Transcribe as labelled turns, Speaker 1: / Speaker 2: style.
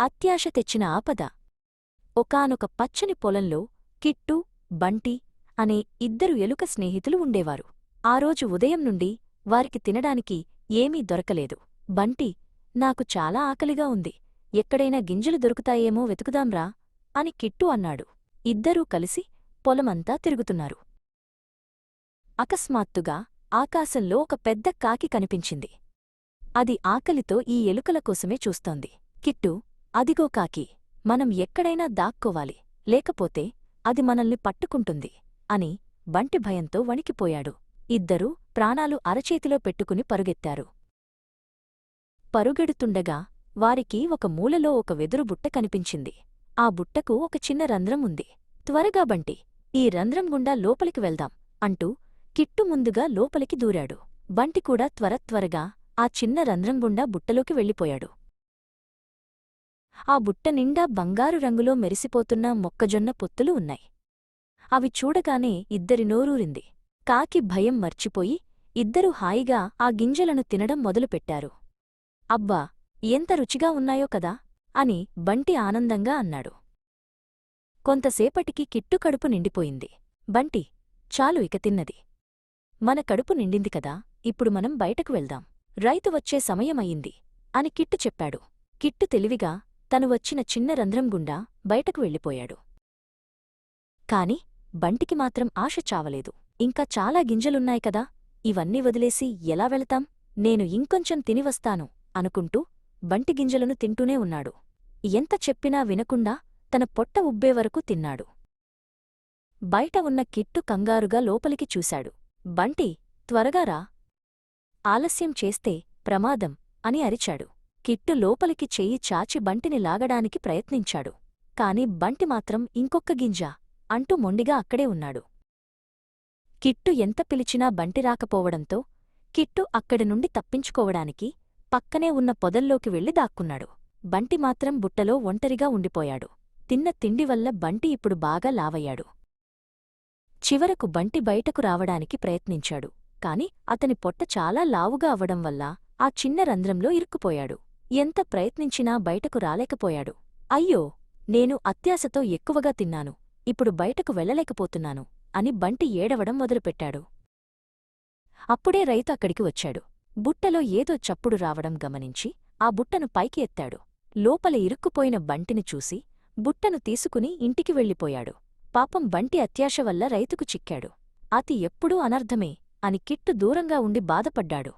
Speaker 1: అత్యాశ తెచ్చిన ఆపద. ఒకానొక పచ్చని పొలంలో కిట్టు బంటి అనే ఇద్దరు ఎలుక స్నేహితులు ఉండేవారు. ఆ రోజు ఉదయం నుండి వారికి తినడానికి ఏమీ దొరకలేదు. బంటి నాకు చాలా ఆకలిగా ఉంది. ఎక్కడైనా గింజలు దొరుకుతాయేమో వెతుకుదాంరా అని కిట్టు అన్నాడు. ఇద్దరూ కలిసి పొలమంతా తిరుగుతున్నారు. అకస్మాత్తుగా ఆకాశంలో ఒక పెద్ద కాకి కనిపించింది. అది ఆకలితో ఈ ఎలుకల కోసమే చూస్తోంది. కిట్టు అదిగో కాకి మనం ఎక్కడైనా దాక్కోవాలి లేకపోతే అది మనల్ని పట్టుకుంటుంది అని బంటి భయంతో వణికిపోయాడు. ఇద్దరూ ప్రాణాలు అరచేతిలో పెట్టుకుని పరుగెత్తారు. పరుగెడుతుండగా వారికి ఒక మూలలో ఒక వెదురు బుట్ట కనిపించింది. ఆ బుట్టకు ఒక చిన్న రంధ్రం ఉంది. త్వరగా బంటి ఈ రంధ్రం గుండా లోపలికి వెళ్దాం అంటూ కిట్టు ముందుగా లోపలికి దూరాడు. బంటి కూడా త్వర త్వరగా ఆ చిన్న రంధ్రం గుండా బుట్టలోకి వెళ్ళిపోయాడు. ఆ బుట్ట నిండా బంగారు రంగులో మెరిసిపోతున్న మొక్కజొన్న పొత్తులు ఉన్నాయి. అవి చూడగానే ఇద్దరి నోరూరింది. కాకి భయం మర్చిపోయి ఇద్దరూ హాయిగా ఆ గింజలను తినడం మొదలుపెట్టారు. అబ్బా ఎంత రుచిగా ఉన్నాయో కదా అని బంటి ఆనందంగా అన్నాడు. కొంతసేపటికి కిట్టు కడుపు నిండిపోయింది. బంటి చాలు ఇక తిన్నది. మన కడుపు నిండింది కదా ఇప్పుడు మనం బయటకు వెళ్దాం. రైతు వచ్చే సమయమయ్యింది అని కిట్టు చెప్పాడు. కిట్టు తెలివిగా తను వచ్చిన చిన్న రంధ్రం గుండా బయటకు వెళ్ళిపోయాడు. కాని బంటికి మాత్రం ఆశ చావలేదు. ఇంకా చాలా గింజలున్నాయి కదా ఇవన్నీ వదిలేసి ఎలా వెళతాం? నేను ఇంకొంచెం తినివస్తాను అనుకుంటూ బంటి గింజలను తింటూనే ఉన్నాడు. ఎంత చెప్పినా వినకుండా తన పొట్ట ఉబ్బే వరకు తిన్నాడు. బయట ఉన్న కిట్టు కంగారుగా లోపలికి చూశాడు. బంటి త్వరగా రా. ఆలస్యం చేస్తే ప్రమాదం అని అరిచాడు. కిట్టు లోపలికి చెయ్యి చాచి బంటిని లాగడానికి ప్రయత్నించాడు. కాని బంటి మాత్రం ఇంకొక్క గింజ అంటూ మొండిగా అక్కడే ఉన్నాడు. కిట్టు ఎంత పిలిచినా బంటి రాకపోవడంతో కిట్టు అక్కడి నుండి తప్పించుకోవడానికి పక్కనే ఉన్న పొదల్లోకి వెళ్ళి దాక్కున్నాడు. బంటి మాత్రం బుట్టలో ఒంటరిగా ఉండిపోయాడు. తిన్న తిండి వల్ల బంటి ఇప్పుడు బాగా లావయ్యాడు. చివరకు బంటి బయటకు రావడానికి ప్రయత్నించాడు. కాని అతని పొట్ట చాలా లావుగా అవడం వల్ల ఆ చిన్న రంధ్రంలో ఇరుక్కుపోయాడు. ఎంత ప్రయత్నించినా బయటకు రాలేకపోయాడు. అయ్యో నేను అత్యాశతో ఎక్కువగా తిన్నాను. ఇప్పుడు బయటకు వెళ్ళలేకపోతున్నాను అని బంటి ఏడవడం మొదలుపెట్టాడు. అప్పుడే రైతు అక్కడికి వచ్చాడు. బుట్టలో ఏదో చప్పుడు రావడం గమనించి ఆ బుట్టను పైకి ఎత్తాడు. లోపల ఇరుక్కుపోయిన బంటిని చూసి బుట్టను తీసుకుని ఇంటికి వెళ్ళిపోయాడు. పాపం బంటి అత్యాశ వల్ల రైతుకు చిక్కాడు. అతి ఎప్పుడూ అనర్ధమే అని కిట్టు దూరంగా ఉండి బాధపడ్డాడు.